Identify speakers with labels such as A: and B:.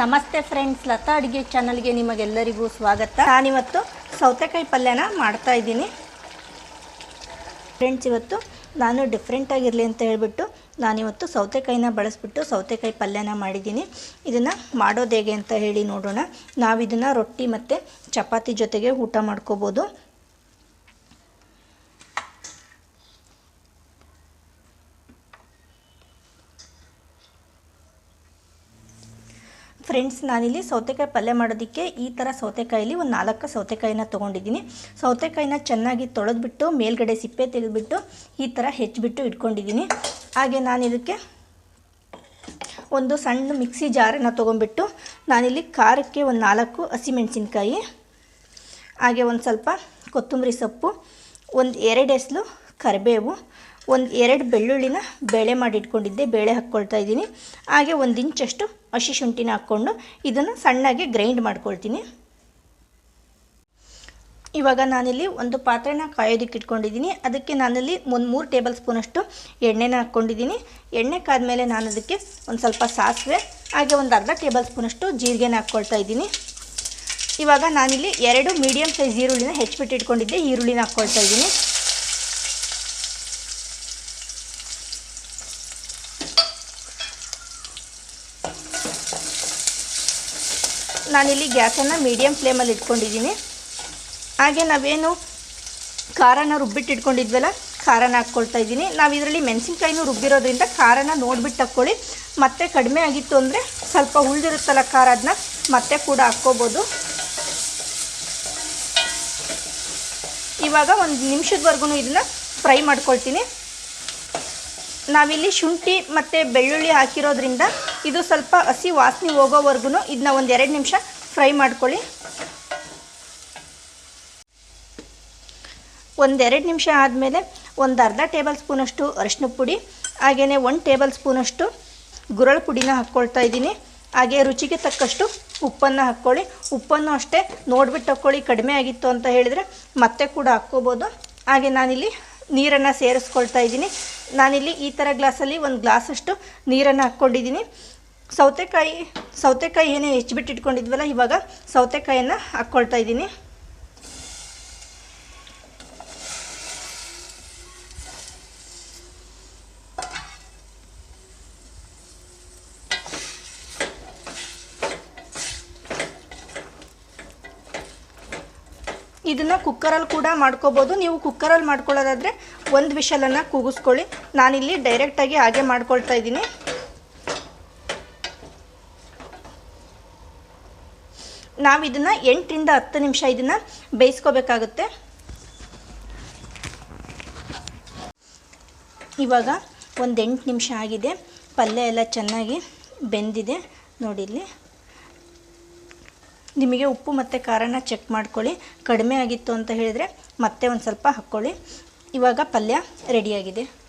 A: ನಮಸ್ತೆ ಫ್ರೆಂಡ್ಸ್, ಲತಾ ಅಡುಗೆ ಚಾನಲ್ಗೆ ನಿಮಗೆಲ್ಲರಿಗೂ ಸ್ವಾಗತ. ನಾನಿವತ್ತು ಸೌತೆಕಾಯಿ ಪಲ್ಯನ ಮಾಡ್ತಾ ಇದ್ದೀನಿ. ಫ್ರೆಂಡ್ಸ್ ಇವತ್ತು ನಾನು ಡಿಫ್ರೆಂಟಾಗಿರಲಿ ಅಂತ ಹೇಳಿಬಿಟ್ಟು ನಾನಿವತ್ತು ಸೌತೆಕಾಯಿನ ಬಳಸ್ಬಿಟ್ಟು ಸೌತೆಕಾಯಿ ಪಲ್ಯನ ಮಾಡಿದ್ದೀನಿ. ಇದನ್ನು ಮಾಡೋದು ಹೇಗೆ ಅಂತ ಹೇಳಿ ನೋಡೋಣ. ನಾವು ಇದನ್ನು ರೊಟ್ಟಿ ಮತ್ತು ಚಪಾತಿ ಜೊತೆಗೆ ಊಟ ಮಾಡ್ಕೋಬೋದು. ಫ್ರೆಂಡ್ಸ್, ನಾನಿಲ್ಲಿ ಸೌತೆಕಾಯಿ ಪಲ್ಯ ಮಾಡೋದಕ್ಕೆ ಈ ಥರ ಸೌತೆಕಾಯಲ್ಲಿ ಒಂದು ನಾಲ್ಕು ಸೌತೆಕಾಯಿನ ತೊಗೊಂಡಿದ್ದೀನಿ. ಸೌತೆಕಾಯಿನ ಚೆನ್ನಾಗಿ ತೊಳೆದ್ಬಿಟ್ಟು, ಮೇಲ್ಗಡೆ ಸಿಪ್ಪೆ ತೆಗೆದುಬಿಟ್ಟು, ಈ ಥರ ಹೆಚ್ಚಿಬಿಟ್ಟು ಇಟ್ಕೊಂಡಿದ್ದೀನಿ. ಹಾಗೆ ನಾನಿದಕ್ಕೆ ಒಂದು ಸಣ್ಣ ಮಿಕ್ಸಿ ಜಾರನ್ನು ತೊಗೊಂಡ್ಬಿಟ್ಟು, ನಾನಿಲ್ಲಿ ಖಾರಕ್ಕೆ ಒಂದು ನಾಲ್ಕು ಹಸಿಮೆಣಸಿನ್ಕಾಯಿ, ಹಾಗೆ ಒಂದು ಸ್ವಲ್ಪ ಕೊತ್ತಂಬರಿ ಸೊಪ್ಪು, ಒಂದು ಎರಡು ಎಸ್ಲು ಕರಿಬೇವು, ಒಂದು ಎರಡು ಬೆಳ್ಳುಳ್ಳಿನ ಬೇಳೆ ಮಾಡಿ ಇಟ್ಕೊಂಡಿದ್ದೆ ಬೇಳೆ ಹಾಕ್ಕೊಳ್ತಾ ಇದ್ದೀನಿ. ಹಾಗೆ ಒಂದು ಇಂಚಷ್ಟು ಹಸಿ ಶುಂಠಿನ ಹಾಕ್ಕೊಂಡು ಇದನ್ನು ಸಣ್ಣಗೆ ಗ್ರೈಂಡ್ ಮಾಡ್ಕೊಳ್ತೀನಿ. ಇವಾಗ ನಾನಿಲ್ಲಿ ಒಂದು ಪಾತ್ರೆನ ಕಾಯೋದಕ್ಕೆ ಇಟ್ಕೊಂಡಿದ್ದೀನಿ. ಅದಕ್ಕೆ ನಾನಲ್ಲಿ ಒಂದು ಮೂರು ಟೇಬಲ್ ಸ್ಪೂನಷ್ಟು ಎಣ್ಣೆನ ಹಾಕ್ಕೊಂಡಿದ್ದೀನಿ. ಎಣ್ಣೆ ಕಾದ್ಮೇಲೆ ನಾನು ಅದಕ್ಕೆ ಒಂದು ಸ್ವಲ್ಪ ಸಾಸಿವೆ, ಹಾಗೆ ಒಂದು ಅರ್ಧ ಟೇಬಲ್ ಸ್ಪೂನಷ್ಟು ಜೀರಿಗೆನ ಹಾಕ್ಕೊಳ್ತಾ ಇದ್ದೀನಿ. ಇವಾಗ ನಾನಿಲ್ಲಿ ಎರಡು ಮೀಡಿಯಮ್ ಸೈಜ್ ಈರುಳ್ಳಿನ ಹೆಚ್ಚಿಬಿಟ್ಟು ಇಟ್ಕೊಂಡಿದ್ದೆ, ಈರುಳ್ಳಿನ ಹಾಕ್ಕೊಳ್ತಾ ಇದ್ದೀನಿ. ನಾನಿಲ್ಲಿ ಗ್ಯಾಸನ್ನು ಮೀಡಿಯಮ್ ಫ್ಲೇಮಲ್ಲಿ ಇಟ್ಕೊಂಡಿದ್ದೀನಿ. ಹಾಗೆ ನಾವೇನು ಖಾರನ ರುಬ್ಬಿಟ್ಟು ಇಟ್ಕೊಂಡಿದ್ವಲ್ಲ ಖಾರನ ಹಾಕ್ಕೊಳ್ತಾ ಇದ್ದೀನಿ. ನಾವು ಇದರಲ್ಲಿ ಮೆಣಸಿನ್ಕಾಯಿನೂ ರುಬ್ಬಿರೋದ್ರಿಂದ ಖಾರನ ನೋಡ್ಬಿಟ್ಟು ಹಾಕ್ಕೊಳ್ಳಿ ಮತ್ತೆ ಕಡಿಮೆ ಆಗಿತ್ತು ಅಂದರೆ ಸ್ವಲ್ಪ ಉಳಿದಿರುತ್ತಲ್ಲ ಖಾರ ಅದನ್ನ ಮತ್ತೆ ಕೂಡ ಹಾಕ್ಕೋಬೋದು. ಇವಾಗ ಒಂದು ನಿಮಿಷದವರೆಗೂ ಇದನ್ನು ಫ್ರೈ ಮಾಡ್ಕೊಳ್ತೀನಿ. ನಾವಿಲ್ಲಿ ಶುಂಠಿ ಮತ್ತು ಬೆಳ್ಳುಳ್ಳಿ ಹಾಕಿರೋದ್ರಿಂದ ಇದು ಸ್ವಲ್ಪ ಹಸಿ ವಾಸನೆ ಹೋಗೋವರೆಗೂ ಇದನ್ನ ಒಂದು ಎರಡು ನಿಮಿಷ ಫ್ರೈ ಮಾಡ್ಕೊಳ್ಳಿ. ಒಂದೆರಡು ನಿಮಿಷ ಆದಮೇಲೆ ಒಂದು ಅರ್ಧ ಟೇಬಲ್ ಸ್ಪೂನಷ್ಟು ಅರಿಶಿನ ಪುಡಿ ಹಾಗೆಯೇ ಒಂದು ಟೇಬಲ್ ಸ್ಪೂನಷ್ಟು ಗುರಳ್ ಪುಡಿನ ಹಾಕ್ಕೊಳ್ತಾ ಇದ್ದೀನಿ. ಹಾಗೆ ರುಚಿಗೆ ತಕ್ಕಷ್ಟು ಉಪ್ಪನ್ನು ಹಾಕ್ಕೊಳ್ಳಿ. ಉಪ್ಪನ್ನು ಅಷ್ಟೇ ನೋಡ್ಬಿಟ್ಟು ಹಾಕ್ಕೊಳ್ಳಿ. ಕಡಿಮೆ ಆಗಿತ್ತು ಅಂತ ಹೇಳಿದರೆ ಮತ್ತೆ ಕೂಡ ಹಾಕ್ಕೋಬೋದು. ಹಾಗೆ ನಾನಿಲ್ಲಿ ನೀರನ್ನು ಸೇರಿಸ್ಕೊಳ್ತಾ ಇದ್ದೀನಿ. ನಾನಿಲ್ಲಿ ಈ ಥರ ಗ್ಲಾಸಲ್ಲಿ ಒಂದು ಗ್ಲಾಸಷ್ಟು ನೀರನ್ನು ಹಾಕ್ಕೊಂಡಿದ್ದೀನಿ. ಸೌತೆಕಾಯಿ ಸೌತೆಕಾಯಿ ಏನೇ ಹೆಚ್ಚಿಬಿಟ್ಟು ಇಟ್ಕೊಂಡಿದ್ವಲ್ಲ, ಇವಾಗ ಸೌತೆಕಾಯಿಯನ್ನು ಹಾಕ್ಕೊಳ್ತಾ ಇದ್ದೀನಿ. ಇದನ್ನು ಕುಕ್ಕರಲ್ಲಿ ಕೂಡ ಮಾಡ್ಕೋಬೋದು. ನೀವು ಕುಕ್ಕರಲ್ಲಿ ಮಾಡ್ಕೊಳ್ಳೋದಾದರೆ ಒಂದು ವಿಷಲನ್ನು ಕೂಗಿಸ್ಕೊಳ್ಳಿ. ನಾನಿಲ್ಲಿ ಡೈರೆಕ್ಟಾಗಿ ಹಾಗೆ ಮಾಡ್ಕೊಳ್ತಾ ಇದ್ದೀನಿ. ನಾವು ಇದನ್ನು ಎಂಟರಿಂದ ಹತ್ತು ನಿಮಿಷ ಇದನ್ನು ಬೇಯಿಸ್ಕೋಬೇಕಾಗುತ್ತೆ. ಇವಾಗ ಒಂದು ಎಂಟು ನಿಮಿಷ ಆಗಿದೆ. ಪಲ್ಯ ಎಲ್ಲ ಚೆನ್ನಾಗಿ ಬೆಂದಿದೆ. ನೋಡಿ ಇಲ್ಲಿ. ನಿಮಗೆ ಉಪ್ಪು ಮತ್ತು ಖಾರನ ಚೆಕ್ ಮಾಡ್ಕೊಳ್ಳಿ. ಕಡಿಮೆ ಆಗಿತ್ತು ಅಂತ ಹೇಳಿದರೆ ಮತ್ತೆ ಒಂದು ಸ್ವಲ್ಪ ಹಾಕ್ಕೊಳ್ಳಿ ಇವಾಗ ಪಲ್ಯ ರೆಡಿಯಾಗಿದೆ